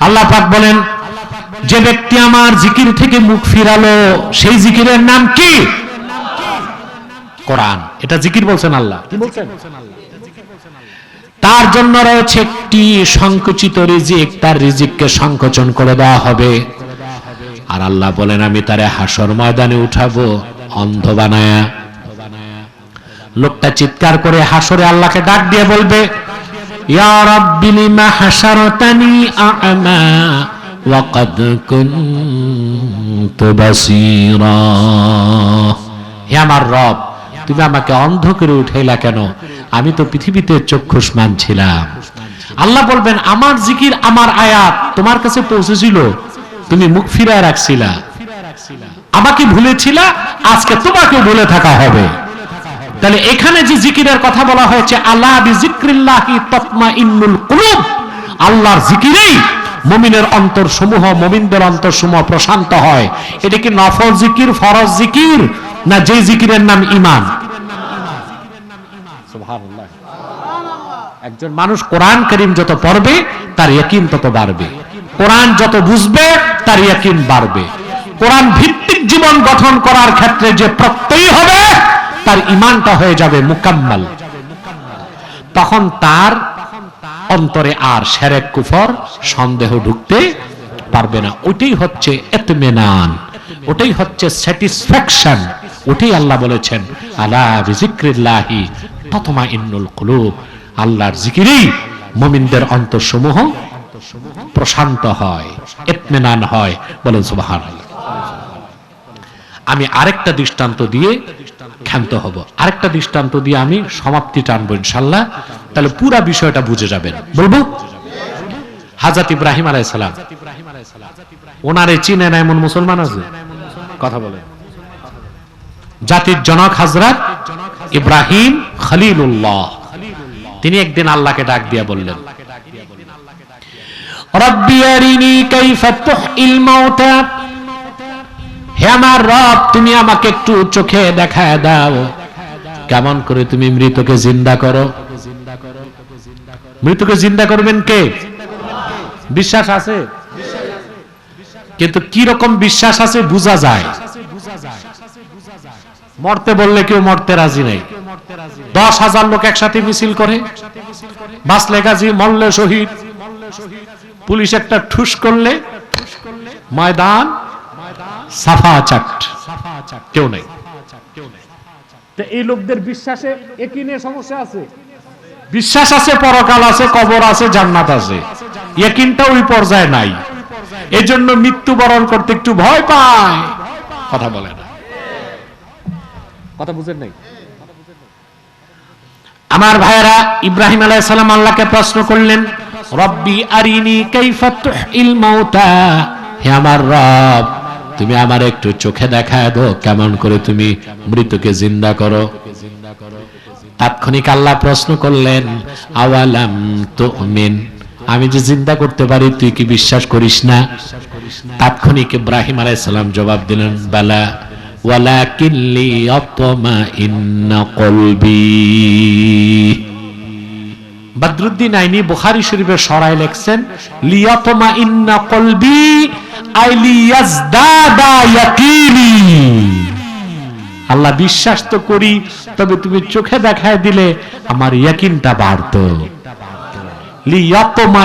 আল্লাহ পাক বলেন, যে ব্যক্তি আমার জিকির থেকে মুখ ফিরালো, সেই জিকিরের নাম কি? কোরআন। এটা জিকির বলছেন আল্লাহ। কি বলছেন? তার জন্য রয়েছে একটি সংকুচিত রিজিক, তার রিজিককে সংকোচন করে দেওয়া হবে। আর আল্লাহ বলেন, আমি তারে হাসর ময়দানে উঠাবো, অন্ধ বানায়া। লোকটা চিৎকার করে হাসরে আল্লাহকে ডাক দিয়ে বলবে ইয়া রাব্বি হাসারতানি আ'মা ওয়া ক্বাদ কুনতু হে আমার রব, তুমি আমাকে অন্ধ করে উঠাইলা কেন? আমি তো পৃথিবীতে চক্ষুষ্মান ছিলাম আল্লাহ বলবেন, আমার জিকির, আমার আয়াত তোমার কাছে পৌঁছেছিল। তুমি মুখ ফিরায় রাখছিলা। আমাকে ভুলেছিলা, আজকে তোমাকে ভুলে থাকা হবে। তাহলে এখানে যে জিকিরের কথা বলা হয়েছে আল্লাহ কুলুব আল্লাহর জিকিরেই মুমিনের অন্তর সমূহ মুমিনদের অন্তর সমূহ প্রশান্ত হয়। এটা কি নফল জিকির, ফরজ জিকির, না যে জিকিরের নাম ইমান একজন মানুষ কোরআন করিম যত পড়বে, তার ইয়াকিন তত বাড়বে। কোরআন যত বুঝবে, তার ইয়াকিন বাড়বে। কোরআন ভিত্তিক জীবন গঠন করার ক্ষেত্রে যে প্রত্যয়ী হবে তার ইমানটা হয়ে যাবে মুকাম্মাল। তখন তার অন্তরে আর সেরেক, কুফর, সন্দেহ ঢুকতে পারবে না। ওইটাই হচ্ছে এতমেনান ওটাই হচ্ছে স্যাটিসফ্যাকশন ওটাই আল্লাহ বলেছেন, আলা বিজিক্রিল্লাহি ততমা ইন্নুল কুলুব। আল্লাহর জিকিরেই মুমিনদের অন্তরসমূহ প্রশান্ত হয়, এতমেনান হয়। বলেন সুবহানাল্লাহ। আমি আরেকটা দৃষ্টান্ত দিয়ে ক্ষান্ত হব। আরেকটা দৃষ্টান্ত দিয়ে আমি সমাপ্তি টানবো ইনশাল্লাহ। তাহলে পুরা বিষয়টা বুঝে যাবেন। বলব? হাজাত ইব্রাহিম আলাইসালাম ওনারে চিনে না এমন মুসলমান আছে? কথা বলে জাতির জনক হাজরাত ইব্রাহিম খলিলুল্লাহ। তিনি একদিন আল্লাহকে ডাক দিয়া বললেন, রব্বি আরিনি কাইফা তুহইল মাউতা। হে আমার রব, তুমি আমাকে একটু চোখে দেখায় দাও। কেমন করে তুমি মৃতকে জিন্দা করো? মৃতকে জিন্দা করবেন কে? বিশ্বাস আছে? কিন্তু কি রকম বিশ্বাস আছে বোঝা যায়। মরতে বললে কেউ মরতে রাজি নেই। দশ হাজার লোক একসাথে মিছিল করে। বাসলে গাজী মল্লে শহীদ। পুলিশ একটা ঠুস করলে, ময়দান সাফা চাট। কেউ নেই। এই লোকদের বিশ্বাসে একই নিয়ে সমস্যা আছে? বিশ্বাস আছে পরকাল আছে কবর আছে জান্নাত আছে। একিনটা ওই পর্যায়ে নাই। এই জন্য মৃত্যুবরণ করতে একটু ভয় পায়। কথা বলে না। কথা বুঝেন নাই? আমার ভাইয়েরা ইব্রাহিম আলাইহিস সালাম আল্লাহকে প্রশ্ন করলেন রব্বি আরিনি কাইফা তুহিল মাউতা? হে আমার রব তুমি আমার একটু চোখে দেখায় দাও, কেমন করে তুমি মৃতকে জিন্দা করো। তাৎক্ষণিক আল্লাহ প্রশ্ন করলেন, আওয়ালাম তুমিন, আমি যে জিন্দা করতে পারি, তুই কি বিশ্বাস করিস না? তাৎক্ষণিক ইব্রাহিম আলাইহিস সালাম জবাব দিলেন, বালা, ওয়ালাকিন লিয়াতমা ইন্না কলবি। বদরুদ্দিন আইনি বুখারী শরীফের সরাই লেখছেন লিয়াতমা ইন্না কলবি আল্লাহ বিশ্বাস তো করি, তবে তুমি চোখে দেখায় দিলে আমার ইয়াকিনটা বাড়তো।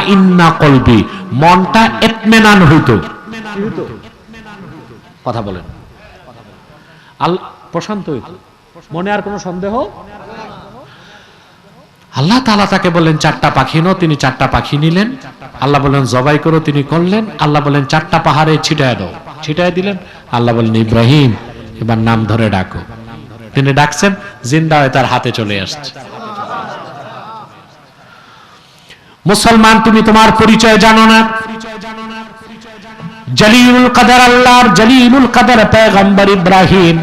ইন্না কলবি, মনটা এতমেনান হইতো। কথা বলেন। আল্লাহ প্রশান্ত হইতো। মনে আর কোনো সন্দেহ? আল্লাহ তালা তাকে বললেন, চারটা পাখি নো তিনি চারটা পাখি নিলেন। আল্লাহ বললেন, জবাই করো। তিনি করলেন। আল্লাহ বললেন, চারটা পাহাড়ে ছিটায় দাও। ছিটায় দিলেন। আল্লাহ বললেন, ইব্রাহিম, এবার নাম ধরে ডাকো। তিনি ডাকছেন, জিন্দা হয়ে তার হাতে চলে আসছে। মুসলমান, তুমি তোমার পরিচয় জানো না। জলিলুল কাদার আল্লাহর, জলিলুল কাদার পেগম্বর ইব্রাহিম।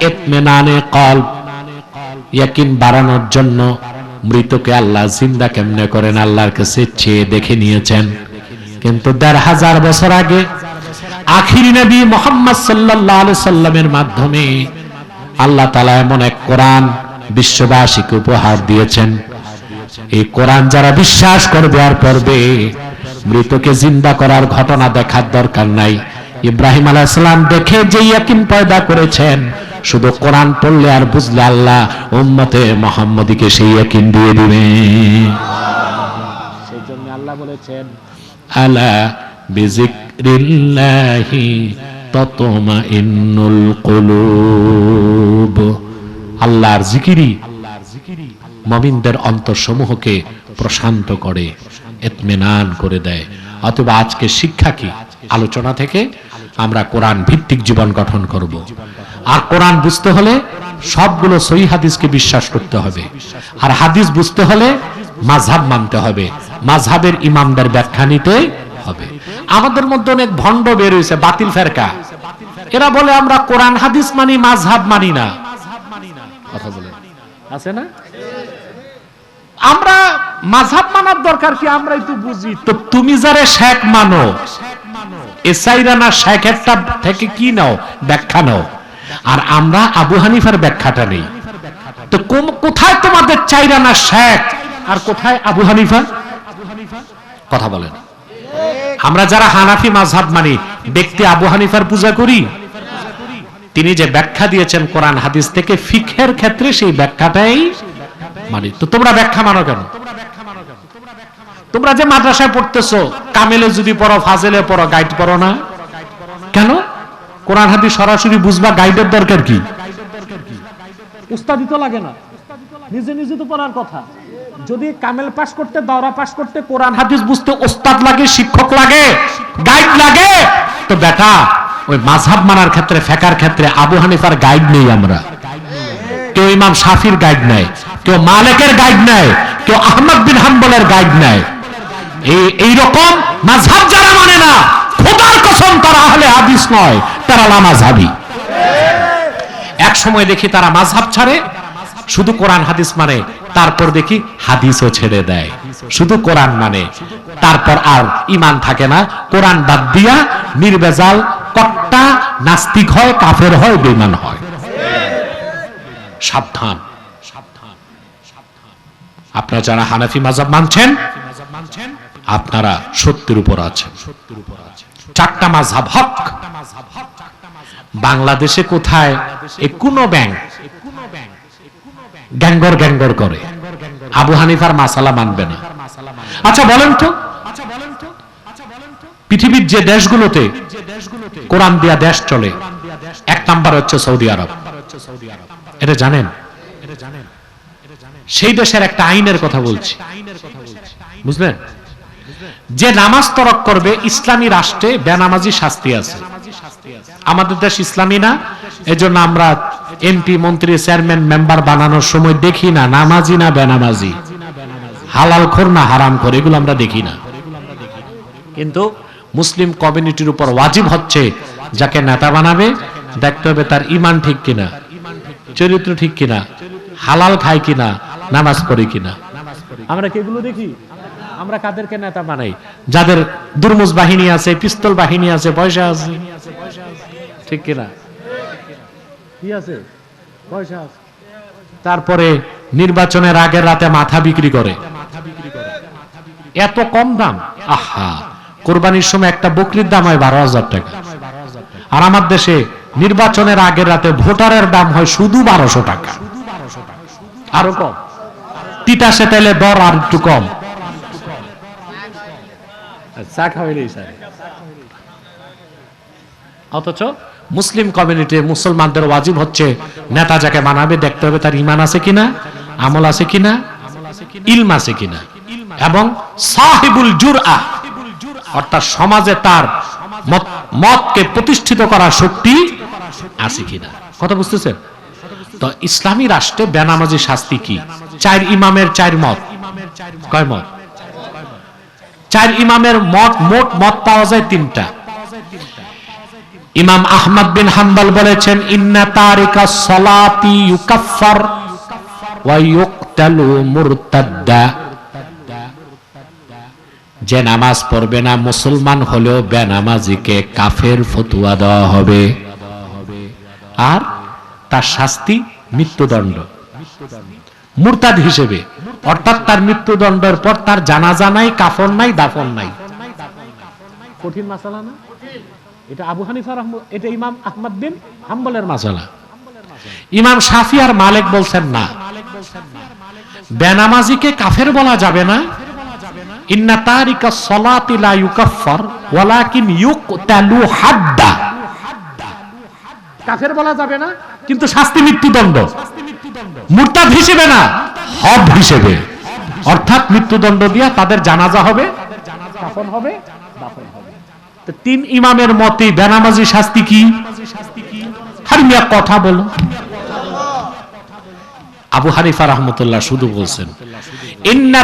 ইতমিনানে কলব, ইয়াকিন বাড়ানোর জন্য। মৃতকে আল্লাহ জিন্দা কেমনে করেন? আল্লাহর কাছে চেয়ে দেখে নিয়েছেন। কিন্তু দেড় হাজার বছর আগে আখিরি নবী মোহাম্মদ আলাইহি সাল্লামের মাধ্যমে আল্লাহ তালা এমন এক কোরআন বিশ্ববাসীকে উপহার দিয়েছেন। এই কোরআন যারা বিশ্বাস করবে আর পড়বে, মৃতকে জিন্দা করার ঘটনা দেখার দরকার নাই। ইব্রাহিম আলাইসালাম দেখে যে ইয়াকিন পয়দা করেছেন শুধু কোরআন পড়লে আর বুঝলে আল্লাহ উম্মতে মোহাম্মদীকে সেই ইয়াকিন দিয়ে দিবে। সেই জন্য আল্লাহ বলেছেন আলা বিজিক্রিল্লাহি ততমাইন্নুল কুলুব। আল্লাহর জিকিরি মমিনদের অন্তরসমূহকে প্রশান্ত করে এতমেনান করে দেয়। অথবা আজকে শিক্ষা কি? আলোচনা থেকে আমরা কোরআন ভিত্তিক জীবন গঠন করব। আর কোরআন বুঝতে হলে সবগুলো সই হাদিসকে বিশ্বাস করতে হবে। আর হাদিস বুঝতে হলে মাঝহাব মানতে হবে। মাঝহাবের ইমামদের ব্যাখ্যা নিতে হবে। আমাদের মধ্যে অনেক ভণ্ড বের হয়েছে, বাতিল ফেরকা। এরা বলে, আমরা কোরআন, হাদিস মানি, মাঝহাব মানি না। কথা বলেন আছে না? আমরা মাঝহাব মানার দরকার কি? আমরা একটু বুঝি। তো তুমি যারে শেখ মানো এসাইরানা শেখেরটা থেকে কি নাও? ব্যাখ্যা নাও। আর আমরা আবু হানিফার ব্যাখ্যাটা নেই। তো কোথায় তোমাদের চাইরানা শেখ আর কোথায় আবু হানিফা? কথা বলেন। আমরা যারা হানাফি মাঝহাব মানি ব্যক্তি আবু হানিফার পূজা করি। তিনি যে ব্যাখ্যা দিয়েছেন কোরআন হাদিস থেকে ফিখের ক্ষেত্রে সেই ব্যাখ্যাটাই মানি। তো তোমরা ব্যাখ্যা মানো কেন? তোমরা যে মাদ্রাসায় পড়তেছো, কামেলে যদি পড়ো, ফাজেলে পড়ো গাইড পড়ো না? কেন? কোরআন, হাদিস সরাসরি বুঝবা গাইডের দরকার কি? লাগে না। নিজে নিজে তো পড়ার কথা। যদি কামেল পাস করতে, দাওরা পাস করতে কোরআন, হাদিস বুঝতে ওস্তাদ লাগে, শিক্ষক লাগে গাইড লাগে, তো বেটা, ওই মাঝহাব মানার ক্ষেত্রে, ফেকার ক্ষেত্রে আবু হানিফার গাইড নেই আমরা। কেউ ইমাম শাফির গাইড নেয় কেউ মালিকের গাইড নেয় কেউ আহমদ বিন হাম্বলের গাইড নেয় এই মাঝহাব যারা মানে না, খোদার কসম তারা আহলে হাদিস নয়, তারা লামাঝহাবি এক সময় দেখি তারা মাঝহাব ছাড়ে, শুধু কোরআন হাদিস মানে তারপর দেখি হাদিসও ছেড়ে দেয়। শুধু কোরআন মানে তারপর আর ইমান থাকে না। কোরআন বাদ দিয়া নির্বেজাল, কট্টা, নাস্তিক হয়, কাফের হয় বেমান হয়। সাবধান আপনারা যারা হানাফি মাজাব মানছেন আপনারা সত্যের উপর আছেন। চারটা মাঝহাব হক। বাংলাদেশে কোথায়? কোনো ব্যাংক। গ্যাঙ্গর গ্যাঙ্গর করে। আবু হানিফার মাসালা মানবে না। আচ্ছা বলেন তো। পৃথিবীর যে দেশগুলোতে কোরআন দিয়া দেশ চলে, এক নাম্বার হচ্ছে সৌদি আরব। এটা জানেন? সেই দেশের একটা আইনের কথা বলছি। বুঝলেন? যে নামাজ তরক করবে, ইসলামী রাষ্ট্রে বেনামাজি শাস্তি আছে। আমাদের দেশ ইসলামী না, এজন্য আমরা এমপি, মন্ত্রী, চেয়ারম্যান, মেম্বার বানানোর সময় দেখি না, নামাজি না বেনামাজি। হালাল খোর না হারাম খোর, এগুলো আমরা দেখি না। কিন্তু মুসলিম কমিউনিটির উপর ওয়াজিব হচ্ছে যাকে নেতা বানাবে, দেখতে হবে তার ইমান ঠিক কিনা, চরিত্র ঠিক কিনা, হালাল খায় কিনা, নামাজ পড়ে কিনা। আমরা কি এগুলো দেখি? আমরা কাদেরকে নেতা বানাই? যাদের দুর্মুজ বাহিনী আছে পিস্তল বাহিনী আছে পয়সা আছে। ঠিক কিনা? কি আছে? পয়সা আছে। তারপরে নির্বাচনের আগের রাতে মাথা বিক্রি করে। এত কম দাম? আহা! কোরবানির সময় একটা বকরির দাম হয় বারো হাজার টাকা। আর আমার দেশে নির্বাচনের আগের রাতে ভোটারের দাম হয় শুধু বারোশো টাকা। আরও কম। তিতাসে তেলে দর আর একটু কম। চা খাওয়াইলেই অথচ মুসলিম কমিউনিটি মুসলমানদের ওয়াজিব হচ্ছে, নেতা যাকে মানাবে, দেখতে হবে তার ইমান আছে কিনা, আমল আছে কিনা, ইলম আছে কিনা। এবং সাহিবুল জুরআ, অর্থাৎ সমাজে তার মতকে প্রতিষ্ঠিত করার শক্তি আছে কিনা। কথা বুঝতেছেন? তো ইসলামী রাষ্ট্রে বেনামাজি শাস্তি কি? চার ইমামের চার মত। কয় মত? চার ইমামের মত, মোট মত পাওয়া যায় তিনটা। ইমাম আহমদ বিন হাম্বাল বলেছেন, ইন্না তারিকা সলাতি ইউকাফফার ওয়া ইউকতালু মুরতাদ্দা। যে নামাজ পড়বে না, মুসলমান হলেও বেনামাজিকে কাফের ফতুয়া দেওয়া হবে। আর তার শাস্তি মৃত্যুদণ্ড। মুরতাদ হিসেবে। অর্থাৎ তার মৃত্যুদণ্ডের পর তার জানাজা নাই কাফন নাই দাফন নাই। কঠিন মাসালা না? এটা আবু হানিফা এটা ইমাম আহমদ বিন হাম্বলের মাসালা। ইমাম শাফি আর মালিক বলছেন না। বেনামাজিকে কাফের বলা যাবে না। ইন্না তারিকা সলাতি লা ইউকাফফার ওয়ালাকিন ইউকতালু হাদ্দা। কাফের বলা যাবে না কিন্তু শাস্তি মৃত্যুদণ্ড। মুরতাদ হিসেবে না হব হিসেবে। অর্থাৎ মৃত্যুদণ্ড দিয়া তাদের জানাজা হবে, দাফন হবে তিন ইমামের মতে বেনামাজি শাস্তি কি? হারিমিয়া কথা বলো আবু হানিফা রহমতুল্লাহ শুধু বলছেন, ইন্না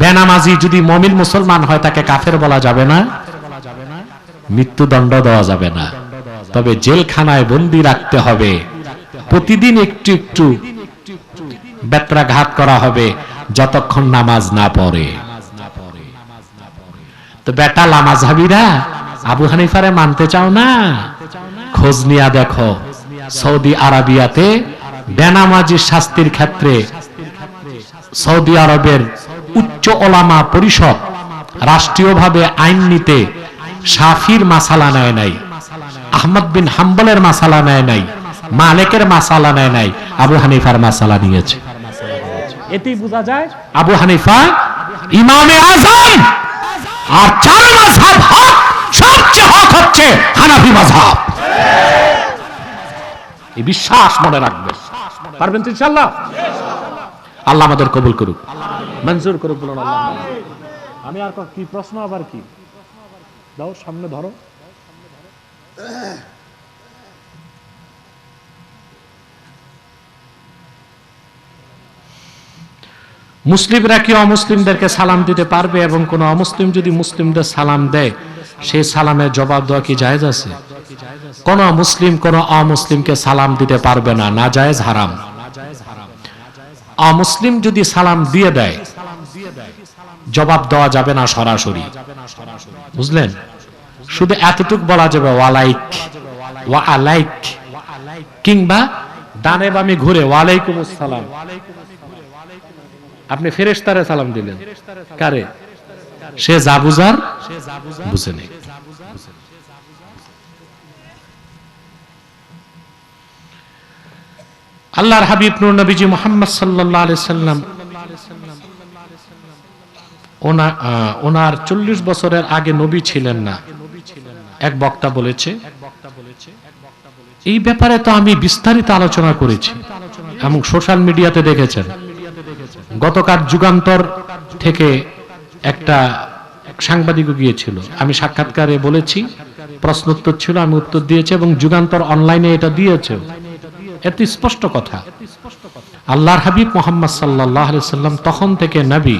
বেনামাজি যদি মমিন মুসলমান হয়, তাকে কাফের বলা যাবে না। মৃত্যুদণ্ড দেওয়া যাবে না। তবে জেলখানায় বন্দি রাখতে হবে। প্রতিদিন একটু একটু বেত্রাঘাত করা হবে, যতক্ষণ নামাজ না পড়ে। তো বেটা লামাঝাবিরা আবু হানিফারে মানতে চাও না? খোঁজ নিয়া দেখো, সৌদি আরবিয়াতে বেনামাজির শাস্তির ক্ষেত্রে সৌদি আরবের উচ্চ ওলামা পরিষদ রাষ্ট্রীয়ভাবে আইন নিতে শাফির মাসালা নেয় নাই আহমদ বিন হাম্বলের মাসালা নেয় নাই মালেকের মাসালা নেয় নাই আবু হানিফার মাসালা নিয়েছে। এতেই বোঝা যায় আবু হানিফা ইমামে আজম আর চার মাঝহাব হক সবচেয়ে হক হচ্ছে হানাফি মাঝহাব। এই বিশ্বাস মনে রাখবে। পারবেন তো ইনশাআল্লাহ? আল্লাহ আমাদের কবুল করুক। মঞ্জুর করুক বলুন আল্লাহ। আমি আর কি প্রশ্ন আবার কি? দাও সামনে ধরো। মুসলিমরা কি অমুসলিমদেরকে সালাম দিতে পারবে এবং কোন অমুসলিম যদি মুসলিমদের সালাম দেয় সেই সালামের জবাব দেওয়া কি জায়েজ আছে? কোন মুসলিম কোন অমুসলিমকে সালাম দিতে পারবে না না জায়েজ হারাম। অমুসলিম যদি সালাম দিয়ে দেয়, জবাব দেওয়া যাবে না সরাসরি। বুঝলেন? শুধু এতটুক বলা যাবে, ওয়ালাইক ওয়া আলাইক কিংবা ডানে বামে ঘুরে ওয়ালাইকুম আসসালাম আপনি ফেরেশতারে সালাম দিলেন। কারে? সে যা বুঝে নেই। আল্লাহর হাবিব নূর নবীজি মোহাম্মদ আলাইহি সাল্লাম। ওনার চল্লিশ বছরের আগে নবী ছিলেন না। এক বক্তা বলেছে, এই ব্যাপারে তো আমি বিস্তারিত আলোচনা করেছি এবং সোশ্যাল মিডিয়াতে দেখেছেন। গতকাল যুগান্তর থেকে একটা সাংবাদিকও গিয়েছিল। আমি সাক্ষাৎকারে বলেছি প্রশ্ন উত্তর ছিল, আমি উত্তর দিয়েছি এবং যুগান্তর অনলাইনে এটা দিয়েছে এত স্পষ্ট কথা। আল্লাহর হাবিব মোহাম্মদ সাল্লাহ সাল্লাম তখন থেকে নবী।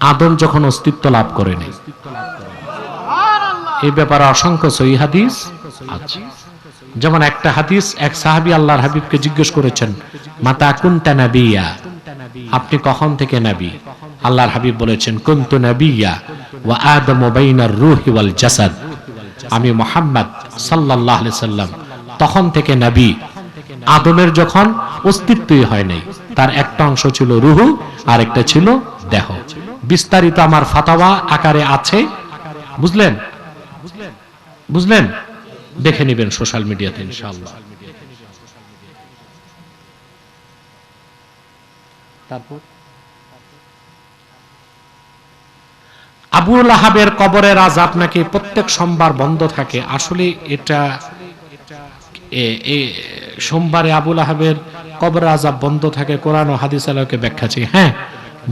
আদম যখন অস্তিত্ব লাভ করেনি। এই ব্যাপারে অসংখ্য সহি হাদিস যেমন একটা হাদিস, এক সাহাবী আল্লাহর হাবিবকে জিজ্ঞেস করেছেন, মাতা কুনতা নাবিয়া? আপনি কখন থেকে নবী? আল্লাহর হাবিব বলেছেন, কুনতু নাবিয়া ওয়া আদম বাইনার রূহি ওয়াল জাসাদ। আমি মোহাম্মদ সাল্লাল্লাহু আলাইহি সাল্লাম তখন থেকে নবী। আদমের যখন অস্তিত্বই হয় নাই, তার একটা অংশ ছিল রুহু আর একটা ছিল দেহ। বিস্তারিত আমার ফাতাওয়া আকারে আছে। বুঝলেন? বুঝলেন? দেখে নেবেন সোশ্যাল মিডিয়াতে, ইনশাআল্লাহ। আবুল আহাবের কবরের আজাব নাকি প্রত্যেক সোমবার বন্ধ থাকে। আসলে এটা সোমবারে আবুল আহাবের কবর আজাব বন্ধ থাকে, কোরআন ও হাদিস আলোকে ব্যাখ্যা আছে। হ্যাঁ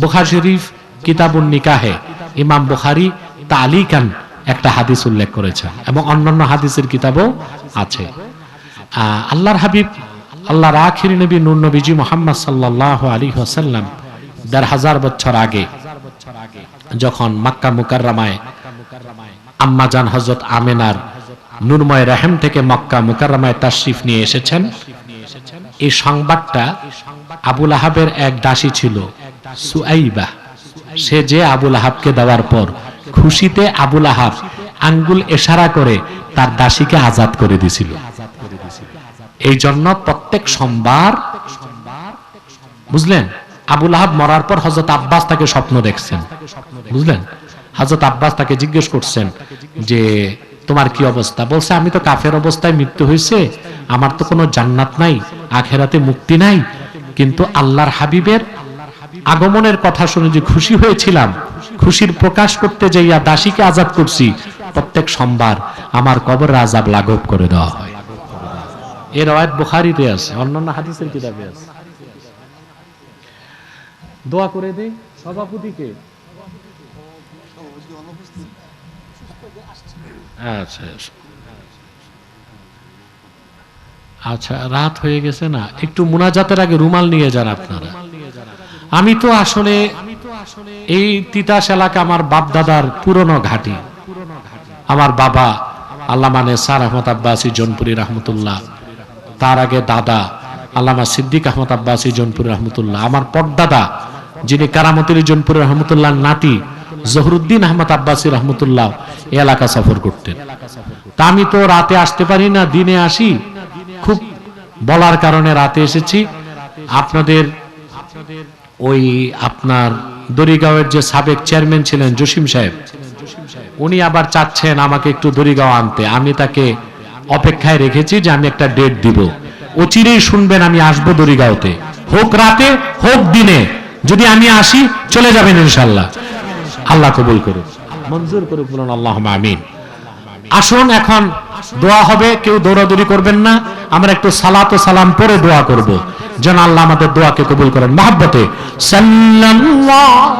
বুখার শরীফ, কিতাবুন নিকাহে, ইমাম বুখারি তালিকান একটা হাদিস উল্লেখ করেছে এবং অন্যান্য হাদিসের কিতাবও আছে। আল্লাহর হাবিব, আল্লাহর আখির নবী নূর নবীজি মোহাম্মদ সাল্লাহ আলী হাসাল্লাম দেড় হাজার বছর আগে যখন মাক্কা মুকাররামায় আম্মাজান হজরত আমেনার নূরময় রাহেম থেকে মক্কা মুকাররামায় তাশরিফ নিয়ে এসেছেন। এই সংবাদটা আবুল আহাবের এক দাসী ছিল সুআইবা সে যে আবুল আহাবকে দেওয়ার পর খুশিতে আবুল আহাব আঙ্গুল এশারা করে তার দাসীকে আজাদ করে দিছিল। এই জন্য প্রত্যেক সোমবার, বুঝলেন, আবুল আহাব মরার পর হজরত আব্বাস তাকে স্বপ্ন দেখছেন। বুঝলেন হজরত আব্বাস তাকে জিজ্ঞেস করছেন যে তোমার কি অবস্থা? বলছে, আমি তো কাফের অবস্থায় মৃত্যু হয়েছে। আমার তো কোনো জান্নাত নাই, আখেরাতে মুক্তি নাই। কিন্তু আল্লাহর হাবিবের আগমনের কথা শুনে যে খুশি হয়েছিলাম, খুশির প্রকাশ করতে যাইয়া দাসীকে আজাদ করছি, প্রত্যেক সোমবার আমার কবর আজাব লাঘব করে দেওয়া হয়। এর রয়াত বুখারিতে আছে, অন্যান্য হাদিসের কিতাবে আছে। দোয়া করে দেই, সভাপতিকে আচ্ছা আচ্ছা। রাত হয়ে গেছে না? একটু মুনাজাতের আগে রুমাল নিয়ে যান আপনারা। আমি তো আসলে এই তিতাস এলাকা আমার বাপ দাদার পুরনো ঘাটি। আমার বাবা আল্লামানে সার আহমদ আব্বাসী জনপুরি রহমতুল্লাহ, তার আগে দাদা আল্লামা সিদ্দিক আহমদ আব্বাসী জনপুরি রহমতুল্লাহ, আমার পরদাদা যিনি কারামতির জনপুরি রহমতুল্লাহ নাতি জহরুদ্দিন আহমদ আব্বাসী রহমতুল্লাহ এলাকা সফর করতেন। তা আমি তো রাতে আসতে পারি না, দিনে আসি। খুব বলার কারণে রাতে এসেছি। আপনাদের ওই আপনার দরিগাঁওয়ের যে সাবেক চেয়ারম্যান ছিলেন জসিম সাহেব, উনি আবার চাচ্ছেন আমাকে একটু দরিগাঁও আনতে। আমি তাকে অপেক্ষায় রেখেছি যে আমি একটা ডেট দিব। অচিরেই শুনবেন আমি আসব দরিগাঁওতে। হোক রাতে, হোক দিনে। যদি আমি আসি, চলে যাবেন ইনশাল্লাহ। আল্লাহ কবুল করুক। মঞ্জুর করুক বলুন আল্লাহ আমিন। আসুন এখন, দোয়া হবে, কেউ দৌড়াদৌড়ি করবেন না। আমরা একটু সালাত ও সালাম পরে দোয়া করব। যেন আল্লাহ আমাদের দোয়াকে কবুল করেন। মহাব্বতে, সাল্লাল্লাহ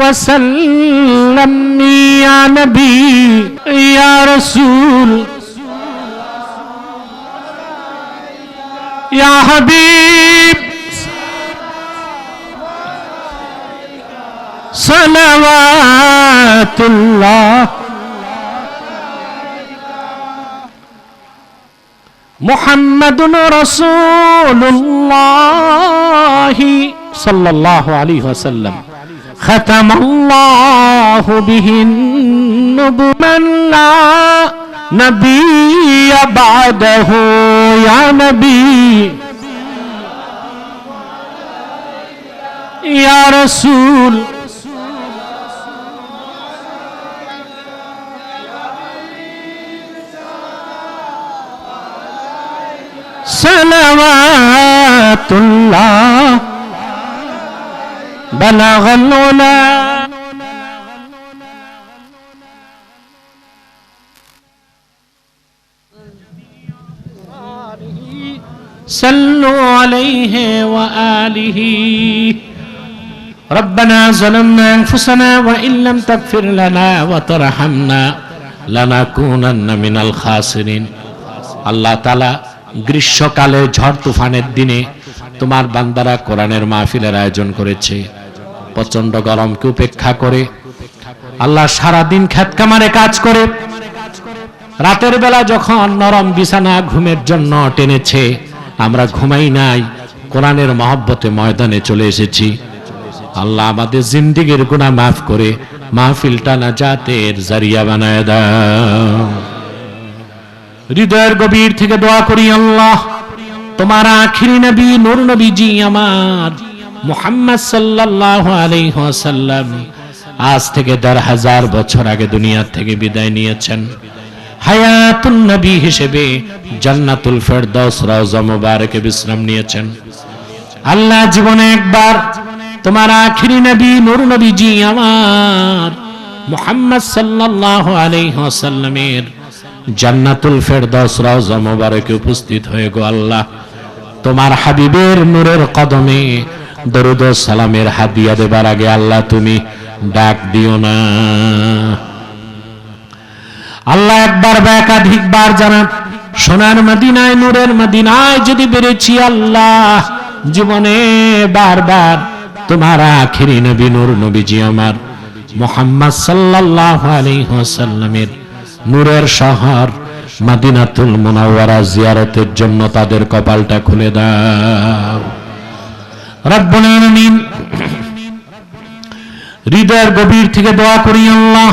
وسلم يا نبي يا رسول. يا حبيب. صلوات الله. محمد رسول الله صلى الله عليه وسلم. ختم الله به النبو من لا نبي بعده. يا نبي يا رسول صلوات الله بلغ العلا صلوا عليه وآله ربنا ظلمنا أنفسنا وإن لم تغفر لنا وترحمنا لنكونن من الخاسرين আল্লাহ তালা গ্রীষ্মকালে ঝড় তুফানের দিনে তোমার বান্দারা কোরআনের মাহফিলের আয়োজন করেছে প্রচণ্ড গরমকে উপেক্ষা করে। আল্লাহ সারাদিন খ্যাত কামারে কাজ করে। রাতের বেলা যখন নরম বিছানা ঘুমের জন্য টেনেছে, আমরা ঘুমাই নাই, কোরআনের মহব্বতে ময়দানে চলে এসেছি। আল্লাহ আমাদের জিন্দিগির গুণা মাফ করে মাহফিলটা না জাতের জারিয়া বানায় হৃদয়ের গভীর থেকে দোয়া করি আল্লাহ, তোমার আখিরি নবী, নূর নবীজি আমার মুহাম্মদ সাল্লাল্লাহু আলাইহি ওয়াসাল্লাম আজ থেকে দেড় হাজার বছর আগে দুনিয়া থেকে বিদায় নিয়েছেন। হায়াতুন নবী হিসেবে জান্নাতুল ফেরদাউস রওজা মুবারকে বিশ্রাম নিয়েছেন। আল্লাহ জীবনে একবার তোমার আখিরি নবী, নূর নবীজি আমার মুহাম্মদ সাল্লাল্লাহু আলাইহি ওয়াসাল্লামের জান্নাতুল ফেরদাউস রওজা মুবারকে উপস্থিত হয়ে গো আল্লাহ। তোমার হাবিবের নূরের কদমে দরুদ সালামের হাদিয়া দেবার আগে আল্লাহ তুমি ডাক দিও না। আল্লাহ একবার বা একাধিকবার জানান, সোনার মদিনায়, নূরের মদিনায় যদি বেড়েছি আল্লাহ, জীবনে বারবার তোমার আখিরি নবী, নূর নবীজি আমার, মোহাম্মদ সাল্লাল্লাহু আলাইহি নূরের শহর মাদিনাতুল মুনাওয়ারা জিয়ারতের জন্য তাদের কপালটা খুলে দাও। হৃদয়ের গভীর থেকে দোয়া করি আল্লাহ।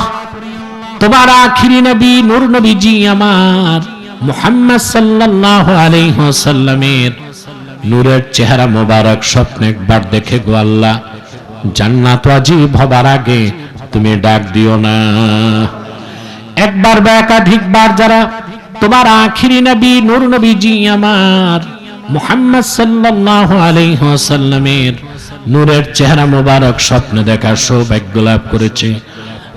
তোমার আখিরি নবী নবীজি আমার নূরের চেহারা মোবারক স্বপ্নে একবার দেখে গো আল্লাহ। জান্নাত ওয়াজিব হবার আগে তুমি ডাক দিও না। একবার বা একাধিকবার যারা তোমার আখিরি নবী, নূর নবীজি আমার মুহাম্মদ সাল্লাল্লাহু আলাইহি ওয়াসাল্লামের নূরের চেহারা মোবারক স্বপ্ন দেখার সৌভাগ্য লাভ করেছে।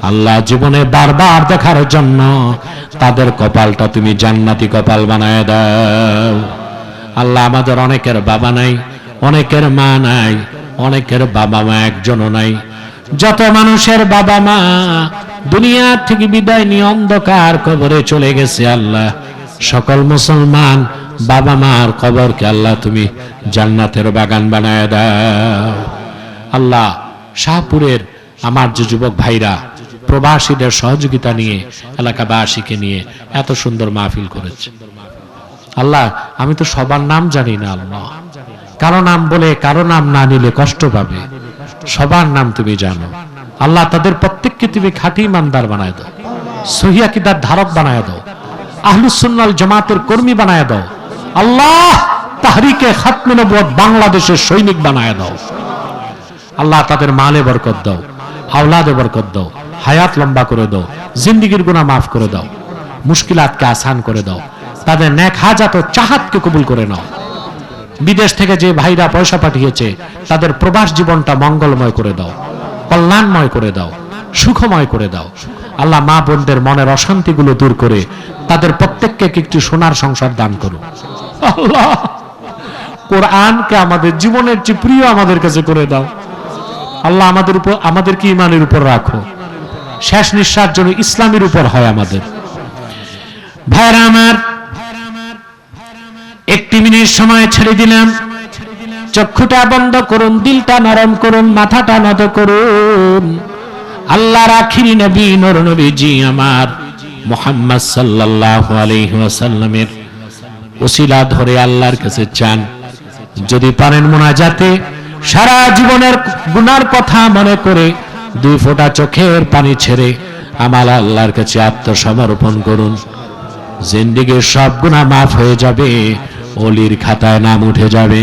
আল্লাহ জীবনে বারবার দেখার জন্য তাদের কপালটা তুমি জান্নাতি কপাল বানায় দাও। আল্লাহ আমাদের অনেকের বাবা নাই, অনেকের মা নাই, অনেকের বাবা মা একজনও নাই। যত মানুষের বাবা মা দুনিয়া থেকে বিদায় নিয়ে অন্ধকার কবরে চলে গেছে আল্লাহ। সকল মুসলমান বাবা মার কবরকে আল্লাহ তুমি জান্নাতের বাগান বানায় দাও। আল্লাহ শাহপুরের আমার যে যুবক ভাইরা, প্রবাসীদের সহযোগিতা নিয়ে এলাকাবাসীকে নিয়ে এত সুন্দর মাহফিল করেছে। আল্লাহ, আমি তো সবার নাম জানি না আল্লাহ। কারও নাম বলে, কারও নাম না নিলে কষ্ট পাবে। সবার নাম তুমি জানো। আল্লাহ তাদের প্রত্যেককে তুমি খাঁটি ইমানদার বানায় দাও। সহিয়া কিদার ধারক বানায় দাও। আহলুসুন্নাল জামাতের কর্মী বানায় দাও। আল্লাহ তাহরিকে খাতমে নবুয়ত বাংলাদেশের সৈনিক বানায় দাও। আল্লাহ তাদের মালে বরকত দাও, আওলাদে বরকত দাও, হায়াত লম্বা করে দাও, জিন্দিগির গুনাহ মাফ করে দাও, মুশকিলাতকে আসান করে দাও, তাদের নেক হাজাত ও চাহাতকে কবুল করে নাও। বিদেশ থেকে যে ভাইরা পয়সা পাঠিয়েছে, তাদের প্রবাস জীবনটা মঙ্গলময় করে দাও, কল্যাণময় করে দাও, সুখময় করে দাও। আল্লাহ মা বোনদের মনের অশান্তিগুলো দূর করে তাদের প্রত্যেককে একটি সোনার সংসার দান করো আল্লাহ। কোরআনকে আমাদের জীবনের চেয়ে প্রিয় আমাদের কাছে করে দাও। আল্লাহ আমাদের উপর, আমাদেরকে ইমানের উপর রাখো। শেষ নিঃশ্বাস যেন ইসলামের উপর হয় আমাদের। ভাইরা আমার, একটি মিনিট সময় ছেড়ে দিলাম। চক্ষুটা বন্ধ করুন, দিলটা নরম করুন, মাথাটা নত করুন। আল্লাহর আখিরি নবী, নর নবীজি আমার মোহাম্মদ সাল্লাল্লাহু আলাইহি ওয়াসাল্লামের ওসিলা ধরে আল্লাহর কাছে চান। যদি পারেন মোনাজাতে, সারা জীবনের গুনার কথা মনে করে দুই ফোঁটা চোখের পানি ছেড়ে আমার আল্লাহর কাছে আত্মসমর্পণ করুন। জিন্দিগির সব গুণা মাফ হয়ে যাবে, অলির খাতায় নাম উঠে যাবে।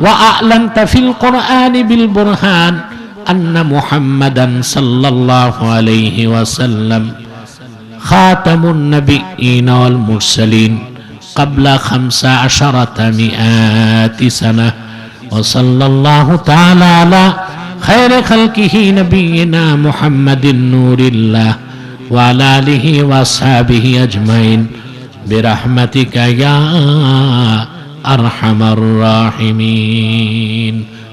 وأعلنت في القرآن بالبرهان أن محمدا صلى الله عليه وسلم خاتم النبيين والمرسلين قبل خمس عشرة مئات سنة وصلى الله تعالى على خير خلقه نبينا محمد نور الله وعلى آله وأصحابه أجمعين برحمتك يا أرحم الراحمين.